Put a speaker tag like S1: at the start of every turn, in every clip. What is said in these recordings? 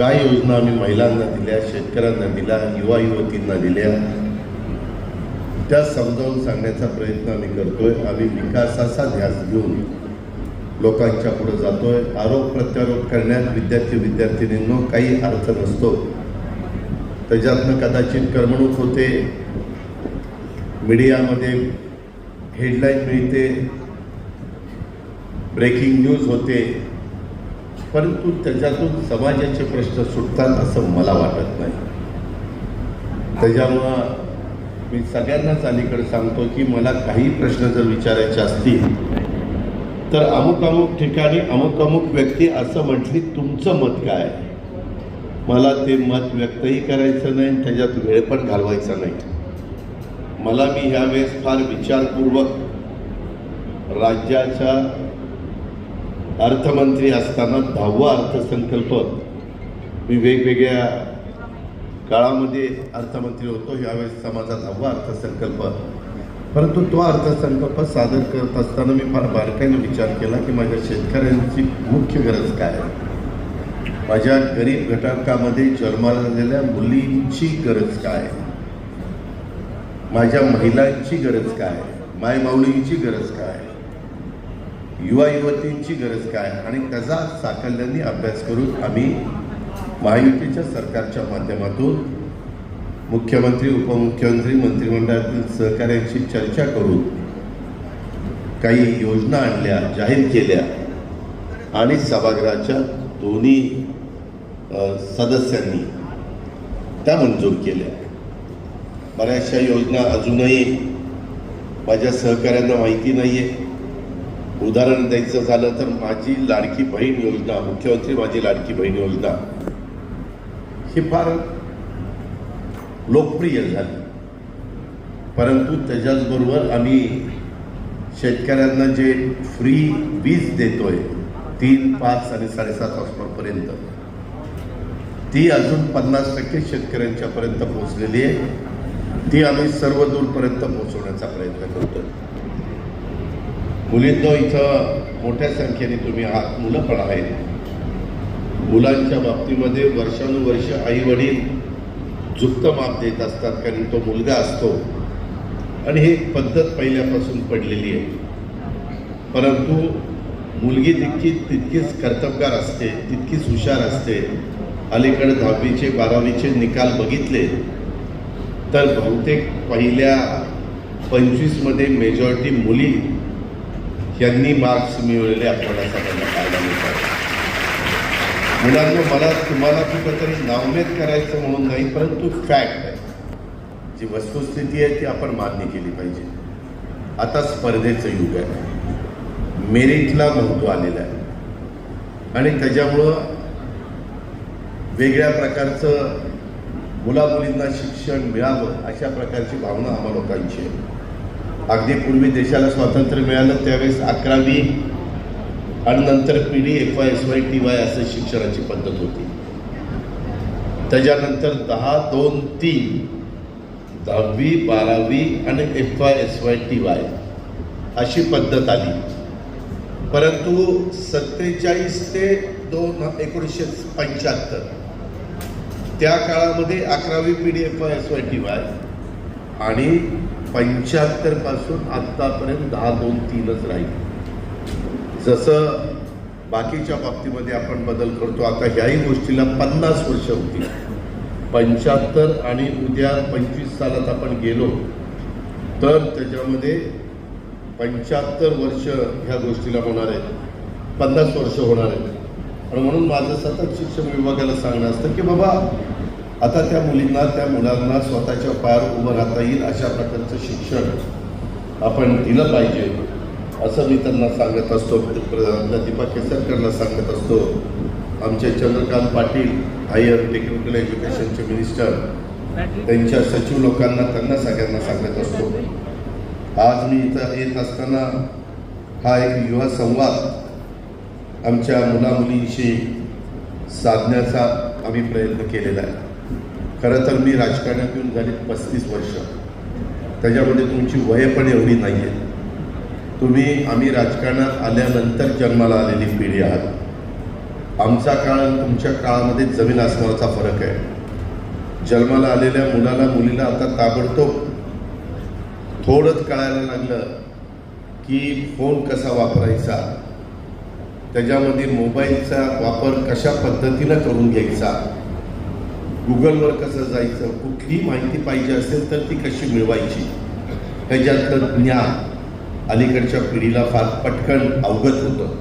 S1: काय योजना आम्ही महिलांना दिल्या शेतकऱ्यांना दिल्या युवा युवतींना दिल्या? त्या समजावून सांगण्याचा प्रयत्न आम्ही करतोय. आम्ही विकासाचा ध्यास घेऊन लोकांच्या पुढे जातोय. आरोप प्रत्यारोप करण्यात विद्यार्थी विद्यार्थिनींनो काही अर्थ नसतो. त्याच्यातनं कदाचित करमणूक होते. मीडियामध्ये हेडलाईन मिळते. ब्रेकिंग न्यूज होते. परंतु त्याच्यातून समाजाचे प्रश्न सुटतात असं मला वाटत नाही. त्याच्यामुळं मी सगळ्यांनाच अलीकडे सांगतो की मला काही प्रश्न जर विचारायचे असतील तर अमुक अमुक ठिकाणी अमुक अमुक व्यक्ती असं म्हटली तुमचं मत काय? मला ते मत व्यक्तही करायचं नाही आणि त्याच्यात वेळ पण घालवायचा नाही. मला मी ह्यावेळेस फार विचारपूर्वक राज्याच्या अर्थमंत्री असताना दहावा अर्थसंकल्प मी वेगवेगळ्या काळामध्ये अर्थमंत्री होतो यावेळेसचा माझा दहावा अर्थसंकल्प. परंतु तो अर्थसंकल्प सादर करत असताना मी फार बारकाईने विचार केला की माझ्या शेतकऱ्यांची मुख्य गरज काय आहे? माझ्या गरीब घटकामध्ये जन्माला मुलींची गरज काय आहे? माझ्या महिलांची गरज काय आहे? मायमाऊलींची गरज काय आहे? युवा युवतींची गरज काय आणि त्याचा साकल्याने अभ्यास करून आम्ही महायुतीच्या सरकारच्या माध्यमातून मुख्यमंत्री उपमुख्यमंत्री मंत्रिमंडळातील सहकार्यांशी चर्चा करून काही योजना आणल्या जाहीर केल्या आणि सभागृहाच्या दोन्ही सदस्यांनी त्या मंजूर केल्या. बऱ्याचशा योजना अजूनही माझ्या सहकाऱ्यांना माहिती नाही आहे उदाहरण द्यायचं झालं तर माझी लाडकी बहीण योजना मुख्यमंत्री माझी लाडकी बहीण योजना ही फार लोकप्रिय झाली. परंतु त्याच्याचबरोबर आम्ही शेतकऱ्यांना जे फ्री वीज देतोय तीन पाच आणि साडेसात हॉस्पॉटपर्यंत ती अजून पन्नास टक्के शेतकऱ्यांच्यापर्यंत पोहोचलेली आहे. ती आम्ही सर्व दूरपर्यंत पोहोचवण्याचा प्रयत्न करतोय. मुलींनो इथं मोठ्या संख्येने तुम्ही आहात मुलं पण आहेत. मुलांच्या बाबतीमध्ये वर्षानुवर्ष आई वडील जुक्त माप देत असतात कारण तो मुलगा असतो. आणि ही पद्धत पहिल्यापासून पडलेली आहे. परंतु मुलगी तितकी तितकीच कर्तबगार असते तितकीच हुशार असते. अलीकडे दहावीचे बारावीचे निकाल बघितले तर बहुतेक पहिल्या पंचवीसमध्ये मेजॉरिटी मुली यांनी मार्क्स मिळवलेले आपल्याला सगळ्यांना पाहायला मिळतात. मुलांना मला तुम्हाला कुठंतरी नावमेद करायचं म्हणून नाही परंतु फॅक्ट आहे. जी वस्तुस्थिती आहे ती आपण मान्य केली पाहिजे. आता स्पर्धेचं युग आहे. मेरिटला महत्त्व आलेलं आहे. आणि त्याच्यामुळं वेगळ्या प्रकारचं मुलामुलींना शिक्षण मिळावं अशा प्रकारची भावना आम्हा लोकांची आहे. अगदी पूर्वी देशाला स्वातंत्र्य मिळालं त्यावेळेस अकरावी आणि नंतर P D F Y S Y T Y असं शिक्षणाची पद्धत होती. त्याच्यानंतर दहा दोन तीन दहावी बारावी आणि F Y S Y T Y अशी पद्धत आली. परंतु सत्तेचाळीस ते दोन एकोणीसशे पंच्याहत्तर त्या काळामध्ये अकरावी P D F Y S Y T Y आणि पंच्याहत्तरपासून आत्तापर्यंत दहा दोन तीनच राहील. जसं बाकीच्या बाबतीमध्ये आपण बदल करतो आता ह्याही गोष्टीला पन्नास वर्ष होती पंच्याहत्तर आणि उद्या पंचवीस सालात आपण गेलो तर त्याच्यामध्ये पंच्याहत्तर वर्ष ह्या गोष्टीला होणार आहेत. पन्नास वर्ष होणार आहेत. आणि म्हणून माझं सतत शिक्षण विभागाला सांगणं असतं की बाबा आता त्या मुलींना त्या मुलांना स्वतःच्या पायावर उभं राहता येईल अशा प्रकारचं शिक्षण आपण दिलं पाहिजे असं मी त्यांना सांगत असतो. दीपा केसरकरला सांगत असतो. आमचे चंद्रकांत पाटील हायर टेक्निकल एज्युकेशनचे मिनिस्टर त्यांच्या सचिव लोकांना त्यांना सगळ्यांना सांगत असतो. आज मी इथं येत असताना हा एक युवा संवाद आमच्या मुलामुलींशी साधण्याचा आम्ही प्रयत्न केलेला आहे. खरं तर मी राजकारणात येऊन झाली पस्तीस वर्ष. त्याच्यामध्ये तुमची वय पण एवढी नाही आहे तुम्ही आम्ही राजकारणात आल्यानंतर जन्माला आलेली पिढी आहात. आमचा काळ आणि तुमच्या काळामध्ये जमीन आसमानाचा फरक आहे. जन्माला आलेल्या मुलाला मुलीला आता ताबडतोब थोडंच कळायला लागलं की फोन कसा वापरायचा? त्याच्यामध्ये मोबाईलचा वापर कशा पद्धतीनं करून घ्यायचा? गुगलवर कसं जायचं कुठली माहिती पाहिजे असेल तर ती कशी मिळवायची? ह्याच्यातलं ज्ञान अलीकडच्या पिढीला फार पटकन अवगत होतं.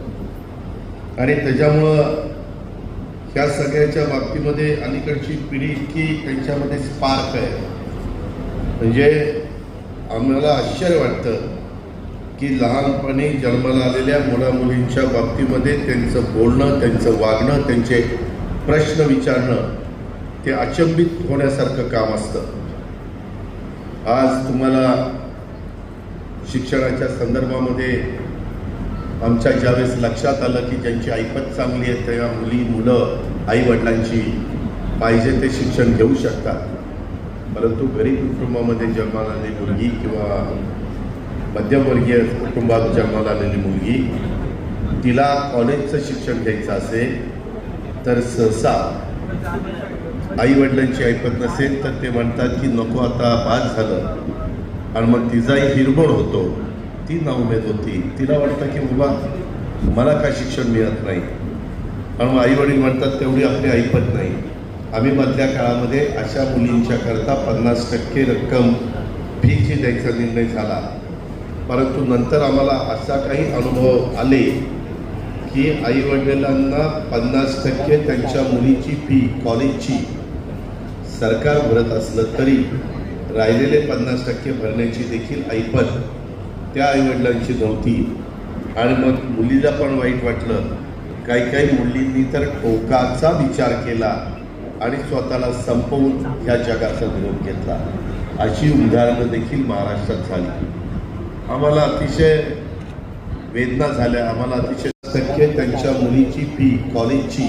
S1: आणि त्याच्यामुळं ह्या सगळ्याच्या बाबतीमध्ये अलीकडची पिढी इतकी त्यांच्यामध्ये स्पार्क आहे. म्हणजे आम्हाला आश्चर्य वाटतं की लहानपणी जन्माला आलेल्या मुलामुलींच्या बाबतीमध्ये त्यांचं बोलणं त्यांचं वागणं त्यांचे प्रश्न विचारणं ते अचंबित होण्यासारखं काम असतं. आज तुम्हाला शिक्षणाच्या संदर्भामध्ये आमच्या ज्यावेळेस लक्षात आलं की ज्यांची ऐपत चांगली आहे त्या मुली मुलं आई वडिलांची पाहिजे ते शिक्षण घेऊ शकतात. परंतु गरीब कुटुंबामध्ये जन्माला आलेली मुलगी किंवा मध्यमवर्गीय कुटुंबात जन्माला आलेली मुलगी तिला कॉलेजचं शिक्षण घ्यायचं असेल तर सहसा आई वडिलांची नसेल तर ते म्हणतात की नको आता बाद झालं. आणि मग तिचाही हिरमोड होतो. ती नाउमेद होती. तिला वाटतं की बाबा मला का शिक्षण मिळत नाही. आणि मग आई वडील म्हणतात तेवढी आपली ऐकत नाही. आम्ही मधल्या काळामध्ये अशा मुलींच्या करता पन्नास टक्के रक्कम फीची द्यायचा निर्णय झाला. परंतु नंतर आम्हाला असा काही अनुभव आले की आई वडिलांना पन्नास टक्के त्यांच्या मुलीची फी कॉलेजची सरकार भरत असलं तरी राहिलेले पन्नास टक्के भरण्याची देखील ऐपत त्या आईवडिलांची नव्हती. आणि मग मुलीला पण वाईट वाटलं. काही काही मुलींनी तर टोकाचा विचार केला आणि स्वतःला संपवून ह्या जगाचा निरोप घेतला. अशी उदाहरणं देखील महाराष्ट्रात झाली. आम्हाला अतिशय वेदना झाल्या. आम्हाला अतिशय टक्के त्यांच्या मुलीची फी कॉलेजची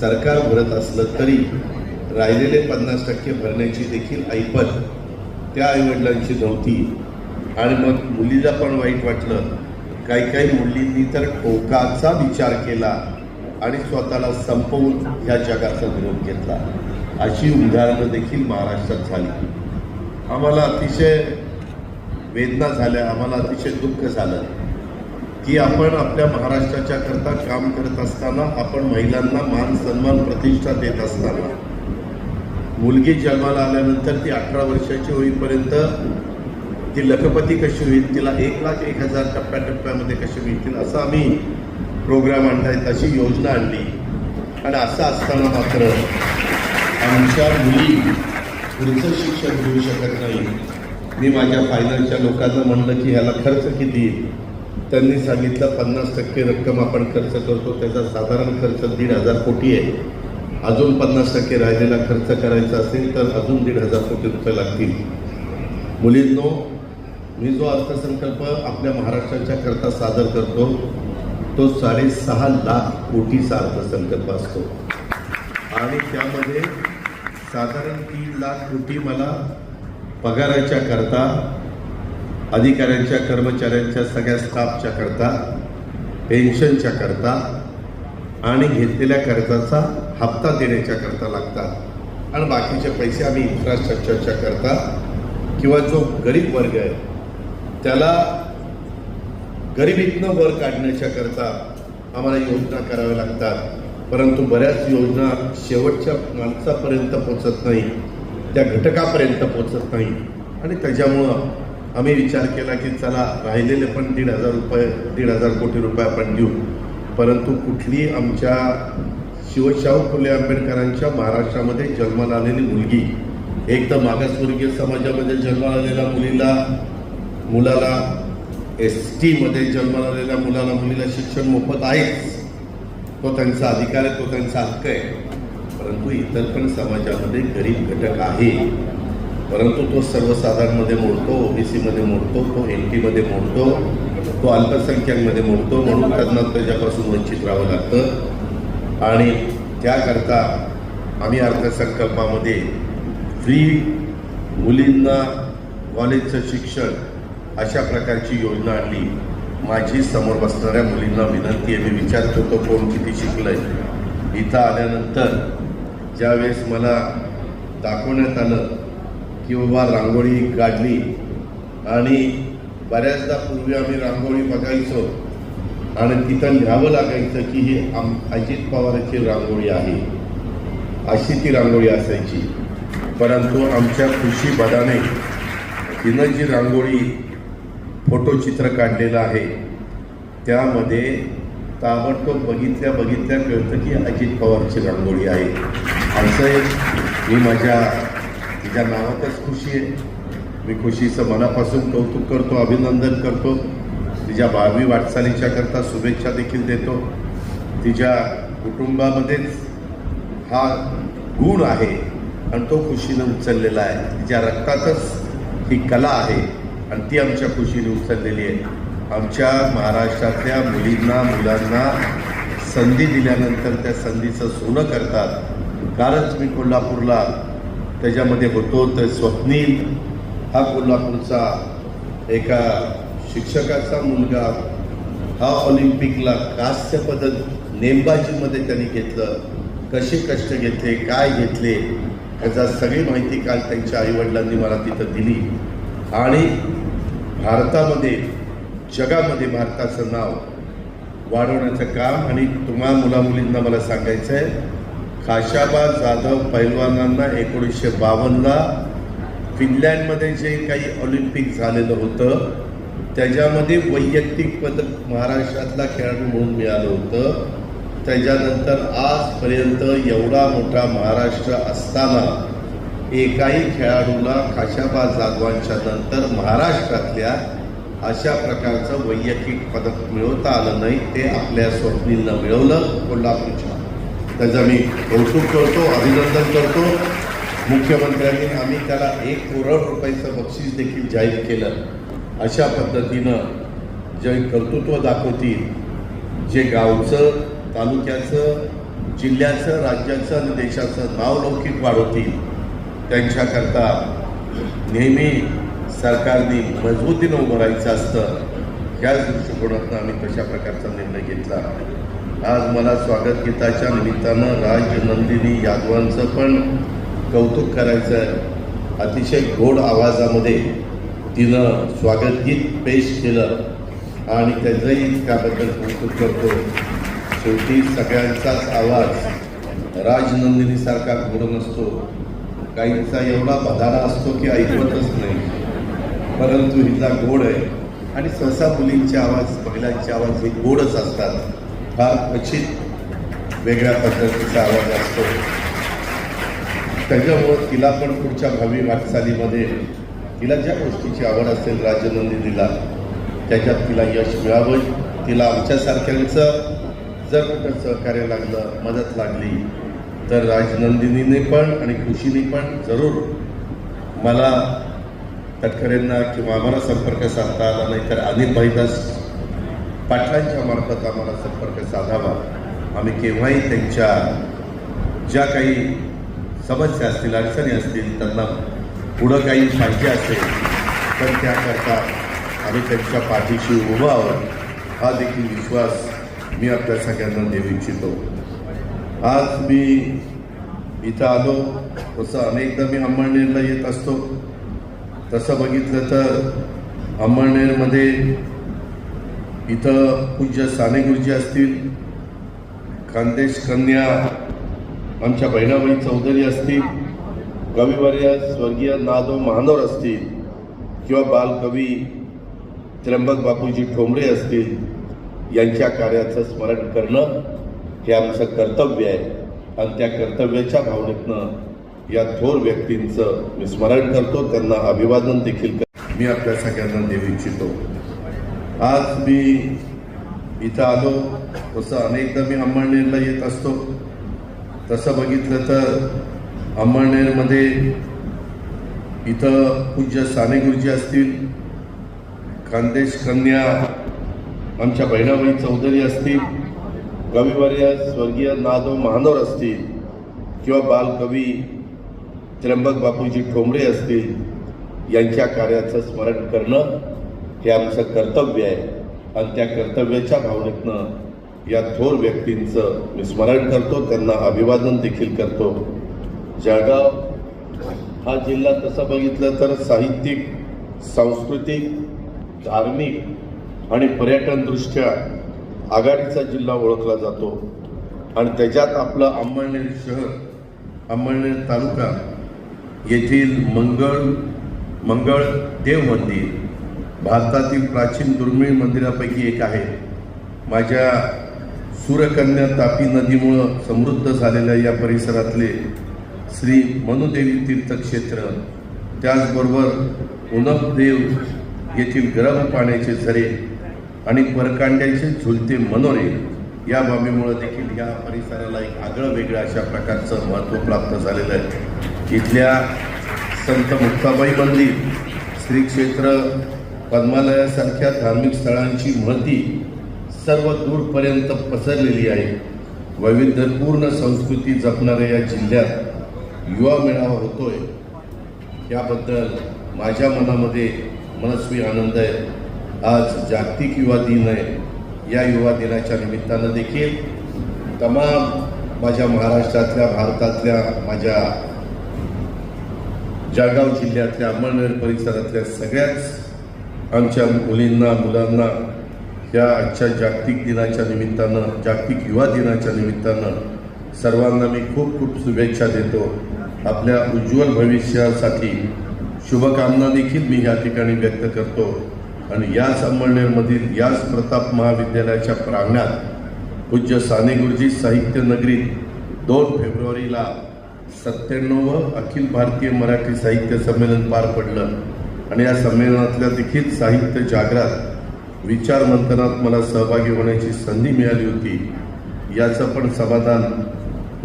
S1: सरकार भरत असलं तरी राहिलेले पन्नास टक्के भरण्याची देखील ऐपत त्या आईवडिलांची नव्हती. आणि मग मुलीला पण वाईट वाटलं. काही काही मुलींनी तर टोकाचा विचार केला आणि स्वतःला संपवून ह्या जगाचा विरोध घेतला. अशी उदाहरणं देखील महाराष्ट्रात झाली. आम्हाला अतिशय वेदना झाल्या आम्हाला अतिशय दुःख झालं. की आपण आपल्या महाराष्ट्राच्या करता काम करत असताना आपण महिलांना मान सन्मान प्रतिष्ठा देत असताना मुलगी जन्माला आल्यानंतर ती अठरा वर्षाची होईपर्यंत ती लखपती कशी होईल तिला एक लाख एक हजार टप्प्याटप्प्यामध्ये कशी मिळतील असं आम्ही प्रोग्राम आणताय तशी योजना आणली. आणि असं असताना मात्र आमच्या मुली पुढचं शिक्षण घेऊ शकत नाही. मी माझ्या फायनान्सच्या लोकांना म्हणलं की ह्याला खर्च किती? त्यांनी सांगितलं पन्नास टक्के रक्कम आपण खर्च करतो त्याचा साधारण खर्च दीड हजार कोटी आहे. अजून पन्नास टक्के राहिलेला खर्च करायचा असेल तर अजून दीड हजार कोटी रुपये लागतील. मुलींनो मी जो अर्थसंकल्प आपल्या महाराष्ट्राच्या करता सादर करतो तो साडेसहा लाख कोटीचा अर्थसंकल्प असतो. आणि त्यामध्ये साधारण तीन लाख कोटी मला पगाराच्या करता अधिकाऱ्यांच्या कर्मचाऱ्यांच्या सगळ्या स्टाफच्या करता पेन्शनच्या करता आणि घेतलेल्या कर्जाचा हप्ता देण्याच्या करता लागतात. आणि बाकीचे पैसे आम्ही इन्फ्रास्ट्रक्चरच्या करता किंवा जो गरीब वर्ग आहे त्याला गरिबीतनं वर काढण्याच्या करता आम्हाला योजना कराव्या लागतात. परंतु बऱ्याच योजना शेवटच्या माणसापर्यंत पोचत नाही त्या घटकापर्यंत पोचत नाही. आणि त्याच्यामुळं आम्ही विचार केला की चला राहिलेले पण दीड हजार रुपये दीड हजार कोटी रुपये आपण देऊ. परंतु कुठली आमच्या शिवशाहू फुले आंबेडकरांच्या महाराष्ट्रामध्ये जन्माला आलेली मुलगी एक तर मागासवर्गीय समाजामध्ये जन्माला आलेल्या मुलीला मुलाला एस टीमध्ये जन्माला आलेल्या मुलाला मुलीला शिक्षण मोफत आहेच. तो त्यांचा अधिकार आहे तो त्यांचा हक्क आहे. परंतु इतर पण समाजामध्ये गरीब घटक आहे. परंतु तो सर्वसाधारणमध्ये मोडतो ओबीसीमध्ये मोडतो तो एन टीमध्ये मोडतो. तो अल्पसंख्याकमध्ये मोडतो म्हणून त्यांना त्याच्यापासून वंचित राहावं लागतं. आणि त्याकरता आम्ही अर्थसंकल्पामध्ये फ्री मुलींना कॉलेजचं शिक्षण अशा प्रकारची योजना आणली. माझी समोर बसणाऱ्या मुलींना विनंती आहे. मी विचारत होतो कोण किती शिकलंय. इथं आल्यानंतर ज्यावेळेस मला दाखवण्यात आलं की बाबा रांगोळी काढली आणि बऱ्याचदा पूर्वी आम्ही रांगोळी बघायचो आणि तिथं लिहावं लागायचं की ही आम अजित पवारांची रांगोळी आहे. अशी ती रांगोळी असायची. परंतु आमच्या खुशी बदाने तिनं जी रांगोळी फोटोचित्र काढलेलं आहे त्यामध्ये ताबडतोब बघितल्या बघितल्या कळतं की अजित पवारची रांगोळी आहे. असं एक मी माझ्या तिच्या नावातच खुशी आहे. मी खुशीचं मनापासून कौतुक करतो अभिनंदन करतो. तिच्या भावी वाटचालीच्या करता शुभेच्छा देखील देतो. तिच्या कुटुंबामध्येच हा गुण आहे आणि तो खुशीनं उचललेला आहे. तिच्या रक्तातच ही कला आहे आणि ती आमच्या खुशीने उचललेली आहे. आमच्या महाराष्ट्रातल्या मुलींना मुलांना संधी दिल्यानंतर त्या संधीचं सोनं करतात. कालच मी कोल्हापूरला त्याच्यामध्ये होतो तर स्वप्नील हा कोल्हापूरचा एका शिक्षकाचा मुलगा हा ऑलिम्पिकला कांस्य पदक नेमबाजीमध्ये त्यांनी घेतलं. कसे कष्ट घेतले काय घेतले याचा सगळी माहिती काल त्यांच्या आईवडिलांनी मला तिथं दिली. आणि भारतामध्ये जगामध्ये भारताचं नाव वाढवण्याचं काम आणि तुम्हा मुलामुलींना मला सांगायचं आहे खाशाबा जाधव पैलवानांना एकोणीसशे बावन्नला फिनलँडमध्ये जे काही ऑलिम्पिक झालेलं होतं त्याच्यामध्ये वैयक्तिक पदक महाराष्ट्रातला खेळाडू म्हणून मिळालं होतं. त्याच्यानंतर आजपर्यंत एवढा मोठा महाराष्ट्र असताना एकाही खेळाडूला खाशाबा जाधवांच्या नंतर महाराष्ट्रातल्या अशा प्रकारचं वैयक्तिक पदक मिळवता आलं नाही ते आपल्या स्वप्नींना मिळवलं कोल्हापूरच्या. त्याचं मी कौतुक करतो अभिनंदन करतो. मुख्यमंत्र्यांनी आम्ही त्याला एक करोड रुपयाचं बक्षीस देखील जाहीर केलं. अशा पद्धतीनं जे कर्तृत्व दाखवतील जे गावचं तालुक्याचं जिल्ह्याचं राज्याचं आणि देशाचं नावलौकिक वाढवतील त्यांच्याकरता नेहमी सरकारने मजबूतीनं उभं राहायचं असतं. याच दृष्टिकोनातून आम्ही तशा प्रकारचा निर्णय घेतला. आज मला स्वागत गीताच्या निमित्तानं राजनंदिनी यादवांचं पण कौतुक करायचं आहे अतिशय गोड आवाजामध्ये तिनं स्वागतगीत पेश केलं आणि त्याचंही त्याबद्दल कौतुक करतो. शेवटी सगळ्यांचाच आवाज राजनंदिनीसारखा गोड नसतो. काहींचा एवढा बधारा असतो की ऐकवतच नाही. परंतु हिचा गोड आहे. आणि सहसा मुलींचे आवाज महिलांचे आवाज हे गोडच असतात. फार क्वचित वेगळ्या पद्धतीचा आवाज असतो. त्याच्यामुळं तिला पण पुढच्या भावी वाटचालीमध्ये तिला ज्या गोष्टीची आवड असेल राजनंदिनीला त्याच्यात तिला यश मिळावं. तिला आमच्यासारख्यांचं जर कुठं सहकार्य लागलं मदत लागली तर राजनंदिनीने पण आणि खुशीने पण जरूर मला तटकरेंना किंवा आम्हाला संपर्क साधता आला नाही तर अनिल भाईदास पाटलांच्या मार्फत आम्हाला संपर्क साधावा. आम्ही केव्हाही त्यांच्या ज्या काही समस्या असतील अडचणी असतील त्यांना पुढं काही पाहिजे असेल तर त्याकरता आम्ही त्यांच्या पाठीशी उभं आहोत. हा देखील विश्वास मी आपल्या सगळ्यांना देऊ इच्छितो. आज मी इथं आलो तसं अनेकदा मी अंमळनेरला येत असतो. तसं बघितलं तर अंमळनेरमध्ये इथं पूज्य साने गुरुजी असतील खानदेश कन्या आमच्या बहिणाबाई चौधरी असतील कविवर्य स्वर्गीय नादो महानोर असतील किंवा बालकवी त्र्यंबक बापूजी ठोंबरे असतील यांच्या कार्याचं स्मरण करणं हे आमचं कर्तव्य आहे. आणि त्या कर्तव्याच्या भावनेतनं या थोर व्यक्तींचं मी स्मरण करतो त्यांना अभिवादन देखील कर मी आपल्या सगळ्यांना देऊ इच्छितो. आज मी इथं आलो तसं अनेकदा मी अंमळनेरला येत असतो. तसं बघितलं तर अंमळनेरमध्ये इथं पूज्य साने गुरुजी असतील खानदेश कन्या आमच्या बहिणाबाई चौधरी असतील कविवर्य स्वर्गीय नादो महानोर असतील किंवा बालकवी त्र्यंबक बापूजी ठोंबरे असतील यांच्या कार्याचं स्मरण करणं हे आमचं कर्तव्य आहे. आणि त्या कर्तव्याच्या भावनेतनं या थोर व्यक्तींचं मी स्मरण करतो त्यांना अभिवादन देखील करतो. जळगाव हा जिल्हा तसा बघितलं तर साहित्यिक सांस्कृतिक धार्मिक आणि पर्यटनदृष्ट्या आघाडीचा जिल्हा ओळखला जातो. आणि त्याच्यात आपलं अंमळनेर शहर अंमळनेर तालुका येथील मंगळ मंगळ देव मंदिर भारतातील प्राचीन दुर्मिळ मंदिरापैकी एक आहे. माझ्या सूर्यकन्या तापी नदीमुळं समृद्ध झालेल्या या परिसरातले श्री मनुदेवी तीर्थक्षेत्र त्याचबरोबर उनपदेव येथील गरम पाण्याचे झरे आणि परकांड्याचे झुलते मनोरे या बाबीमुळं देखील या परिसराला एक आगळं वेगळं अशा प्रकारचं महत्त्व प्राप्त झालेलं आहे. इथल्या संत मुक्ताबाई मंदिर श्री क्षेत्र पद्मालयासारख्या धार्मिक स्थळांची महती सर्व दूरपर्यंत पसरलेली आहे. वैविध्यपूर्ण संस्कृती जपणाऱ्या या जिल्ह्यात युवा मेळावा होतोय. याबद्दल माझ्या मनामध्ये मनस्वी आनंद आहे. आज जागतिक युवा दिन आहे. या युवा दिनाच्या निमित्तानं देखील तमाम माझ्या महाराष्ट्रातल्या भारतातल्या माझ्या जळगाव जिल्ह्यातल्या अंमळनेर परिसरातल्या सगळ्याच आमच्या मुलींना मुलांना या आजच्या जागतिक दिनाच्या निमित्तानं जागतिक युवा दिनाच्या निमित्तानं सर्वांना मी खूप खूप शुभेच्छा देतो. आपल्या उज्ज्वल भविष्यासाठी शुभकामना देखील मी या ठिकाणी व्यक्त करतो. आणि याच अंमळनेरमधील याच प्रताप महाविद्यालयाच्या प्रांगणात पूज्य साने गुरुजी साहित्य नगरीत दोन फेब्रुवारीला सत्त्याण्णव अखिल भारतीय मराठी साहित्य संमेलन पार पडलं. आणि या संमेलनातल्या देखील साहित्य जागरात विचार मंथनात मला सहभागी होण्याची संधी मिळाली होती. याचं पण समाधान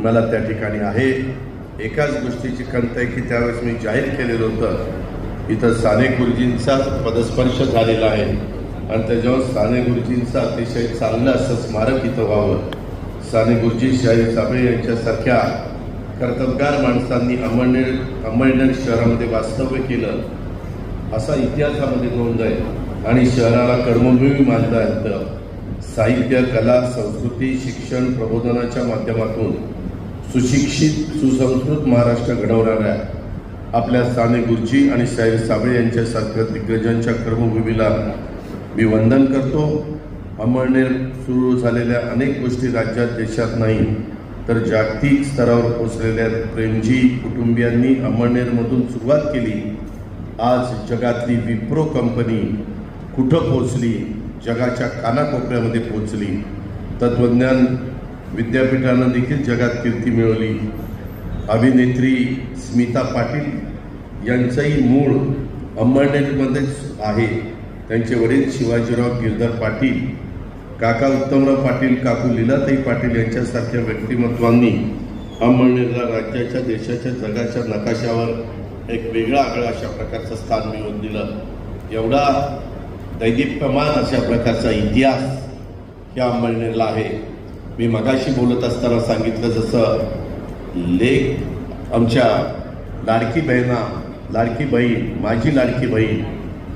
S1: मला त्या ठिकाणी आहे. एकाच गोष्टीची खंत आहे की त्यावेळेस मी जाहीर केलेलं होतं. इथं साने गुरुजींचा पदस्पर्श झालेला आहे. आणि त्याच्यावर साने गुरुजींचं अतिशय चांगलं असं स्मारक इथं व्हावं. साने गुरुजी शाहीर साबळे यांच्यासारख्या कर्तबगार माणसांनी अमळनेर अमळनेर शहरामध्ये वास्तव्य केलं. असा इतिहासामध्ये नोंद आहे. आणि शहराला कर्मभूमी मानता येतं साहित्य कला संस्कृती शिक्षण प्रबोधनाच्या माध्यमातून सुशिक्षित सुसंस्कृत महाराष्ट्र घडवणाऱ्या आपल्या साने गुरुजी आणि साहेब साबळे यांच्यासारख्या दिग्गजांच्या कर्मभूमीला मी वंदन करतो. अंमळनेर सुरू झालेल्या अनेक गोष्टी राज्यात देशात नाही तर जागतिक स्तरावर पोचलेल्या प्रेमजी कुटुंबियांनी अंमळनेरमधून सुरुवात केली. आज जगातली विप्रो कंपनी कुठं पोचली जगाच्या कानाकोपऱ्यामध्ये पोचली तत्वज्ञान विद्यापीठानं देखील जगात कीर्ती मिळवली. अभिनेत्री स्मिता पाटील यांचंही मूळ अंबळनेरमध्येच आहे. त्यांचे वडील शिवाजीराव गिरधर पाटील काका उत्तमराव पाटील काकू लीलाताई पाटील यांच्यासारख्या व्यक्तिमत्वांनी अंबळनेरला राज्याच्या देशाच्या जगाच्या नकाशावर एक वेगळा आगळा अशा प्रकारचं स्थान मिळवून दिलं. एवढा दैदिप्यमान अशा प्रकारचा इतिहास या अंमळनेरला आहे. मी मगाशी बोलत असताना सांगितलं जसं लेख आमच्या लाडकी बहिणा लाडकी बहीण माझी लाडकी बहीण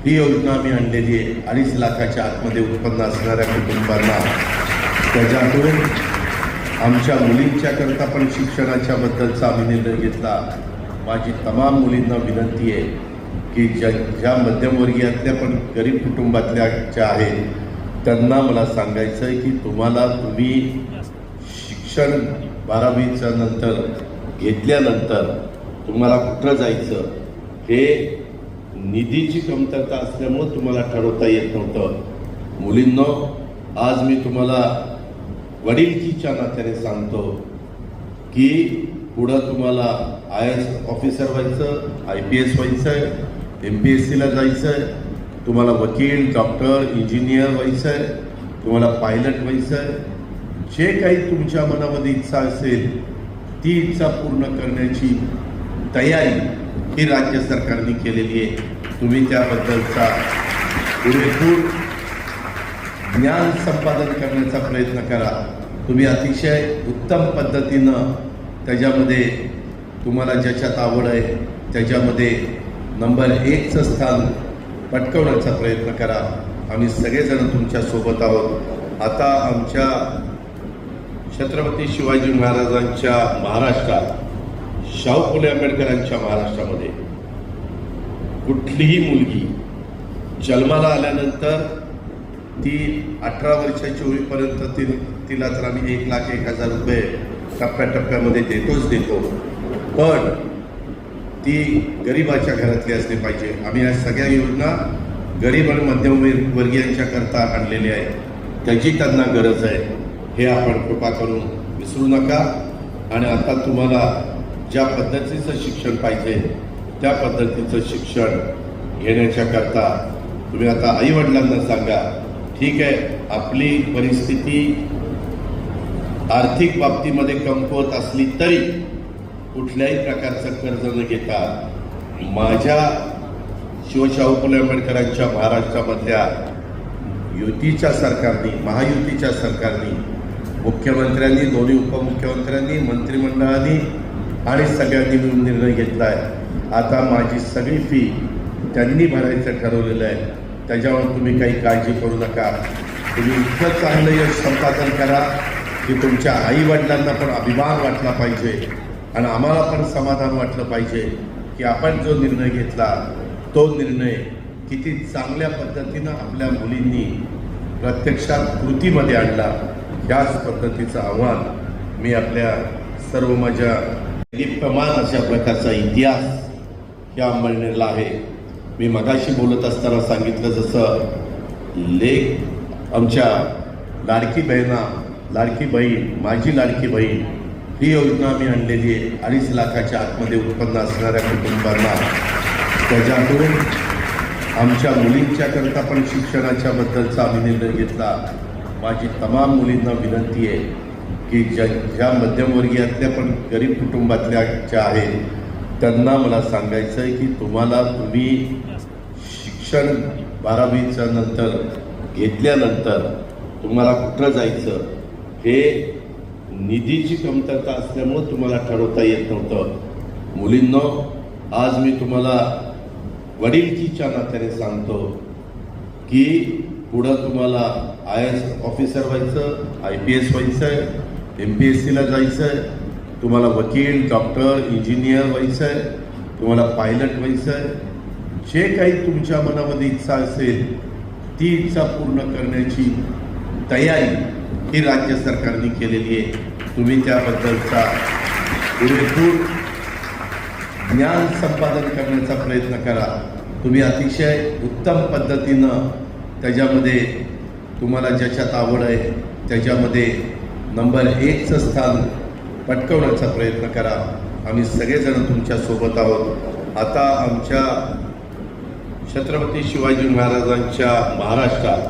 S1: ही योजना आम्ही आणलेली आहे. अडीच लाखाच्या आतमध्ये उत्पन्न असणाऱ्या कुटुंबांना. त्याच्यातून आमच्या मुलींच्या करता पण शिक्षणाच्या बद्दलचा आम्ही निर्णय घेतला. माझी तमाम मुलींना विनंती आहे. की ज्या ज्या मध्यमवर्गीयातल्या पण गरीब कुटुंबातल्या ज्या आहेत त्यांना मला सांगायचं आहे की तुम्हाला तुम्ही शिक्षण बारावीच्या नंतर घेतल्यानंतर तुम्हाला कुठं जायचं? हे निधीची कमतरता असल्यामुळं तुम्हाला ठरवता येत नव्हतं. मुलींनो आज मी तुम्हाला वडीलकीच्या नात्याने सांगतो की पुढं तुम्हाला आय एस ऑफिसर व्हायचं आय पी एस व्हायचं आहे एम पी एस सीला जायचं आहे तुम्हाला वकील डॉक्टर इंजिनियर व्हायचं आहे तुम्हाला पायलट व्हायचं आहे जे काही तुमच्या मनामध्ये इच्छा असेल ती इच्छा पूर्ण करण्याची तयारी ही राज्य सरकारने केलेली आहे. तुम्ही त्याबद्दलचा पुरेपूर ज्ञान संपादन करण्याचा प्रयत्न करा. तुम्ही अतिशय उत्तम पद्धतीनं त्याच्यामध्ये तुम्हाला ज्याच्यात आवड आहे त्याच्यामध्ये नंबर एकचं स्थान पटकवण्याचा प्रयत्न करा. आम्ही सगळेजण तुमच्यासोबत आहोत. आता आमच्या छत्रपती शिवाजी महाराजांच्या महाराष्ट्रात शाहू फुले आंबेडकरांच्या महाराष्ट्रामध्ये कुठलीही मुलगी जन्माला आल्यानंतर ती अठरा वर्षाची होईपर्यंत ती तिला तर आम्ही एक लाख एक हजार रुपये टप्प्याटप्प्यामध्ये देतोच देतो. पण ती गरिबाच्या घरातली असली पाहिजे. आम्ही या सगळ्या योजना गरीब आणि मध्यम वर्गीयांच्या करता आणलेल्या आहेत. त्याची त्यांना गरज आहे. हे आपण कृपा करून विसरू नका. आणि आता तुम्हाला ज्या पद्धतीचं शिक्षण पाहिजे त्या पद्धतीचं शिक्षण घेण्याच्या करता तुम्ही आता आईवडिलांना सांगा ठीक आहे आपली परिस्थिती आर्थिक बाबतीमध्ये कमकुवत असली तरी कुठल्याही प्रकारचं कर्ज न घेता माझ्या शिवशाहू फुले आंबेडकरांच्या महाराष्ट्रामधल्या युतीच्या सरकारने महायुतीच्या सरकारने मुख्यमंत्र्यांनी दोन्ही उपमुख्यमंत्र्यांनी मंत्रिमंडळाने आणि सगळ्यांनी मिळून निर्णय घेतला आहे आता माझी सगळी फी त्यांनी भरायचं ठरवलेलं आहे. त्याच्यावर तुम्ही काही काळजी करू नका. तुम्ही इतकं चांगलं यश संपादन करा की तुमच्या आई वडिलांना पण अभिमान वाटला पाहिजे. आणि आम्हाला पण समाधान वाटलं पाहिजे की आपण जो निर्णय घेतला तो निर्णय किती चांगल्या पद्धतीनं आपल्या मुलींनी प्रत्यक्षात कृतीमध्ये आणला याच पद्धतीचं आव्हान मी आपल्या सर्व माझ्या प्रमाण अशा प्रकारचा इतिहास या अंबळनेरला आहे. मी मगाशी बोलत असताना सांगितलं जसं लेख आमच्या लाडकी बहिणा लाडकी बहीण माझी लाडकी बहीण ही योजना आम्ही आणलेली आहे. अडीच लाखाच्या आतमध्ये उत्पन्न असणाऱ्या कुटुंबांना. त्याच्यातून आमच्या मुलींच्या करता पण शिक्षणाच्या बद्दलचा आम्ही निर्णय घेतला. माझी तमाम मुलींना विनंती आहे की ज्या ज्या मध्यमवर्गीयातल्या पण गरीब कुटुंबातल्या ज्या आहेत त्यांना मला सांगायचं आहे की तुम्हाला तुम्ही शिक्षण बारावीच्या नंतर घेतल्यानंतर तुम्हाला कुठं जायचं हे निधीची कमतरता असल्यामुळं तुम्हाला ठरवता येत नव्हतं. मुलींनो आज मी तुम्हाला वडीलकीच्या नात्याने सांगतो की पुढं तुम्हाला आय एस ऑफिसर व्हायचं आय पी एस व्हायचं आहे एम पी एस सीला जायचं आहे तुम्हाला वकील डॉक्टर इंजिनियर व्हायचं आहे तुम्हाला पायलट व्हायचं आहे जे काही तुमच्या मनामध्ये इच्छा असेल ती इच्छा पूर्ण करण्याची तयारी ही राज्य सरकारने केलेली आहे. तुम्ही त्याबद्दलचा पुरेपूर ज्ञान संपादन करण्याचा प्रयत्न करा. तुम्ही अतिशय उत्तम पद्धतीनं त्याच्यामध्ये तुम्हाला ज्याच्यात आवड आहे त्याच्यामध्ये नंबर एकचं स्थान पटकवण्याचा प्रयत्न करा. आम्ही सगळेजण तुमच्यासोबत आहोत. आता आमच्या छत्रपती शिवाजी महाराजांच्या महाराष्ट्रात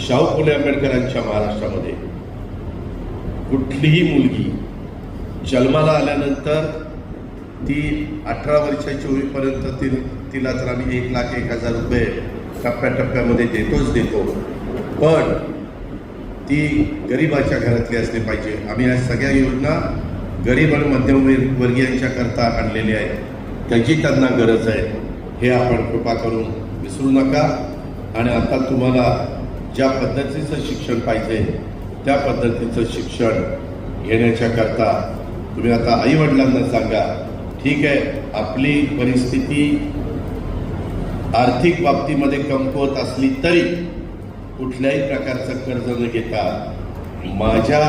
S1: शाहू फुले आंबेडकरांच्या महाराष्ट्रामध्ये कुठलीही मुलगी जन्माला आल्यानंतर ती अठरा वर्षाची होईपर्यंत ती तिला तर आम्ही एक लाख एक हजार रुपये टप्प्याटप्प्यामध्ये देतोच देतो. पण ती गरिबाच्या घरातली असली पाहिजे. आम्ही या सगळ्या योजना गरीब आणि मध्यम वर्गीयांच्याकरता करता आणलेल्या आहेत त्याची त्यांना गरज आहे. हे आपण कृपा करून विसरू नका. आणि आता तुम्हाला ज्या पद्धतीचं शिक्षण पाहिजे त्या पद्धतीचं शिक्षण घेण्याच्या करता तुम्ही आता आईवडिलांना सांगा ठीक आहे आपली परिस्थिती आर्थिक बाबतीमध्ये कमकुवत असली तरी कुठल्याही प्रकारचं कर्ज न घेता माझ्या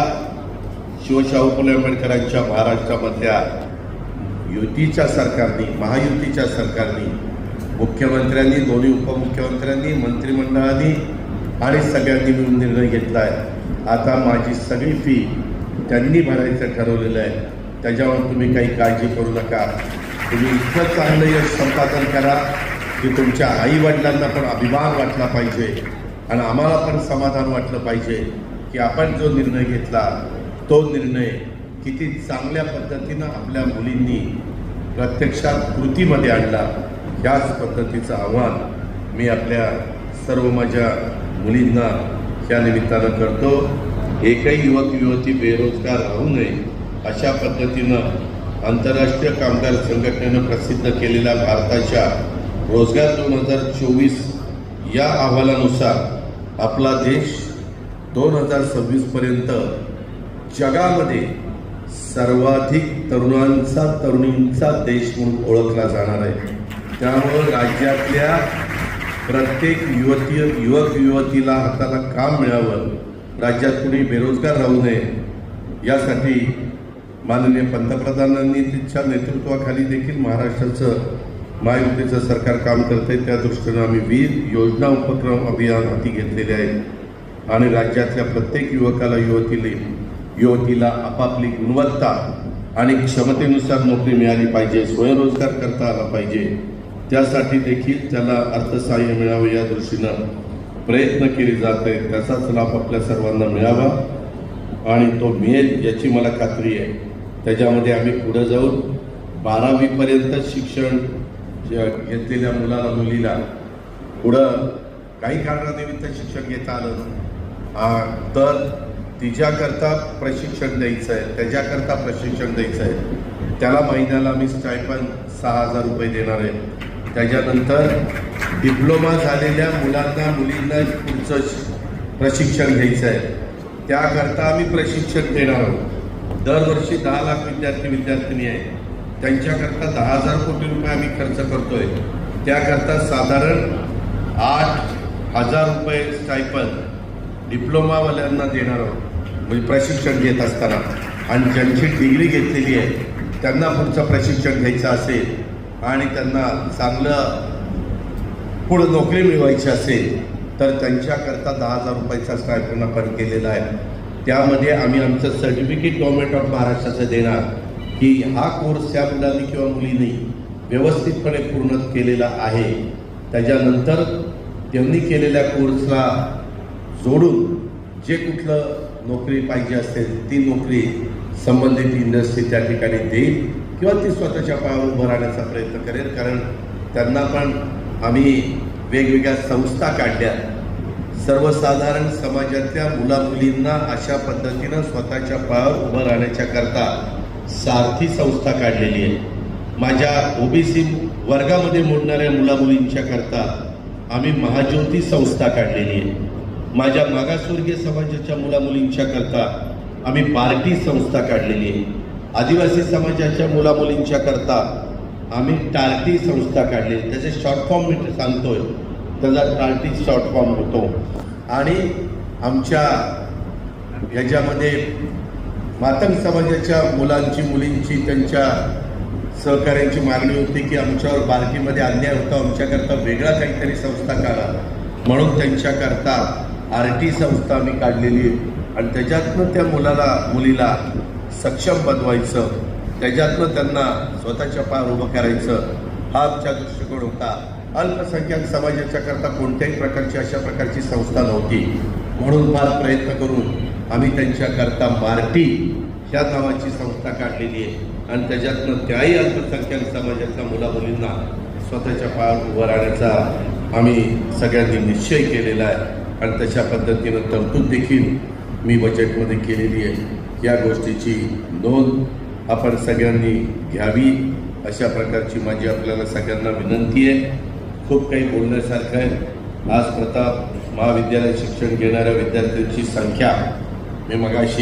S1: शिवशाहू फुले आंबेडकरांच्या महाराष्ट्रामधल्या युतीच्या सरकारने महायुतीच्या सरकारने मुख्यमंत्र्यांनी दोन्ही उपमुख्यमंत्र्यांनी मंत्रिमंडळाने आणि सगळ्यांनी मिळून निर्णय घेतला आहे आता माझी सगळी फी त्यांनी भरायचं ठरवलेलं आहे. त्याच्यावर तुम्ही काही काळजी करू नका. तुम्ही इतकं चांगलं यश संपादन करा की तुमच्या आईवडिलांना पण अभिमान वाटला पाहिजे आणि आम्हाला पण समाधान वाटलं पाहिजे की आपण जो निर्णय घेतला तो निर्णय किती चांगल्या पद्धतीनं आपल्या मुलींनी प्रत्यक्षात कृतीमध्ये आणला ह्याच पद्धतीचं आव्हान मी आपल्या सर्व माझ्या मुलींना त्या निमित्तानं करतो. एकही युवक युवती बेरोजगार राहू नये अशा पद्धतीनं आंतरराष्ट्रीय कामगार संघटनेनं प्रसिद्ध केलेल्या भारताच्या रोजगार दोन हजार चोवीस या अहवालानुसार आपला देश दोन हजार सव्वीसपर्यंत जगामध्ये सर्वाधिक तरुणांचा तरुणींचा देश म्हणून ओळखला जाणार आहे. त्यामुळं राज्यातल्या प्रत्येक युवती युवक युवतीला हाताला काम मिळावं राज्यात कुणी बेरोजगार राहू नये यासाठी माननीय पंतप्रधानांनी तिच्या नेतृत्वाखाली देखील महाराष्ट्राचं महायुतीचं सरकार काम करते त्या दृष्टीनं आम्ही विविध योजना उपक्रम अभियान हाती घेतलेले आहेत. आणि राज्यातल्या प्रत्येक युवकाला युवतीला युवतीला आपापली गुणवत्ता आणि क्षमतेनुसार नोकरी मिळाली पाहिजे स्वयंरोजगार करता आला पाहिजे. त्यासाठी देखील त्याला अर्थसहाय्य मिळावं या दृष्टीनं प्रयत्न केले जात आहेत. त्याचाच लाभ आपल्या सर्वांना मिळावा. आणि तो मिळेल याची मला खात्री आहे. त्याच्यामध्ये आम्ही पुढे जाऊन बारावीपर्यंत शिक्षण घेतलेल्या मुलाला मुलीला पुढं काही कारणानिमित्त शिक्षण घेता आलं. तर तिच्याकरता प्रशिक्षण द्यायचं आहे. त्याच्याकरता प्रशिक्षण द्यायचं आहे. त्याला महिन्याला आम्ही स्टायपन सहा हजार रुपये देणार आहे. त्याच्यानंतर डिप्लोमा झालेल्या मुलांना मुलींना पुढचं श- प्रशिक्षण घ्यायचं आहे. त्याकरता आम्ही प्रशिक्षण देणार आहोत. दरवर्षी दहा लाख विद्यार्थी विद्यार्थिनी आहे त्यांच्याकरता दहा हजार कोटी रुपये आम्ही खर्च करतोय. त्याकरता साधारण आठ हजार रुपये स्टायपन डिप्लोमावाल्यांना देणार आहोत. म्हणजे प्रशिक्षण घेत असताना. आणि ज्यांची डिग्री घेतलेली आहे त्यांना पुढचं प्रशिक्षण घ्यायचं असेल आणि त्यांना चांगलं पुढं नोकरी मिळवायची असेल तर त्यांच्याकरता दहा हजार रुपयाचा स्टायपन आपण केलेला आहे. त्यामध्ये आम्ही आमचं सर्टिफिकेट गव्हर्नमेंट ऑफ महाराष्ट्राचं देणार की हा कोर्स त्या मुलांनी किंवा मुलींनी व्यवस्थितपणे पूर्ण केलेला आहे. त्याच्यानंतर त्यांनी केलेल्या कोर्सला जोडून जे कुठलं नोकरी पाहिजे असेल ती नोकरी संबंधित इंडस्ट्री त्या ठिकाणी देईल. किंवा ती स्वतःच्या पायावर उभं राहण्याचा प्रयत्न करेल कारण त्यांना पण आम्ही वेगवेगळ्या संस्था काढल्या. सर्वसाधारण समाजातल्या मुला मुलींना अशा पद्धतीनं स्वतःच्या पायावर उभं राहण्याच्या करता सारथी संस्था काढलेली आहे. माझ्या ओबीसी वर्गामध्ये मोडणाऱ्या मुला मुलींच्या करता आम्ही महाज्योती संस्था काढलेली आहे. माझ्या मागासवर्गीय समाजाच्या मुला मुलींच्या करता आम्ही पार्टी संस्था काढलेली आहे. आदिवासी समाजाच्या मुला मुलींच्या करता आम्ही टाळटी संस्था काढली. त्याचे शॉर्ट फॉर्म मी सांगतोय. त्याचा टाळटी शॉर्ट फॉर्म होतो. आणि आमच्या ह्याच्यामध्ये मातंग समाजाच्या मुलांची मुलींची त्यांच्या सहकार्यांची मागणी होती की आमच्यावर बारकीमध्ये अन्याय होता आमच्याकरता वेगळा काहीतरी संस्था काढा. म्हणून त्यांच्याकरता आर टी संस्था आम्ही काढलेली आहे. आणि त्याच्यातनं त्या मुलाला मुलीला सक्षम बनवायचं. त्याच्यातनं त्यांना स्वतःच्या पायावर उभं करायचं. हा आमचा दृष्टिकोन होता. अल्पसंख्याक समाजाच्या करता कोणत्याही प्रकारची अशा प्रकारची संस्था नव्हती. म्हणून फार प्रयत्न करून आम्ही त्यांच्याकरता मार्टी ह्या नावाची संस्था काढलेली आहे. आणि त्याच्यातनं त्याही अल्पसंख्याक समाजातल्या मुलामुलींना स्वतःच्या पायावर उभं राहण्याचा आम्ही सगळ्यांनी निश्चय केलेला आहे. आणि तशा पद्धतीनं तरतूद देखील मी बजेटमध्ये केलेली आहे. या गोष्टीची नोंद आपण सगळ्यांनी घ्यावी. अशा प्रकारची माझी आपल्याला सगळ्यांना विनंती आहे. खूप काही बोलण्यासारखं आहे. आज प्रताप महाविद्यालय शिक्षण घेणाऱ्या विद्यार्थ्यांची संख्या मी मगाशी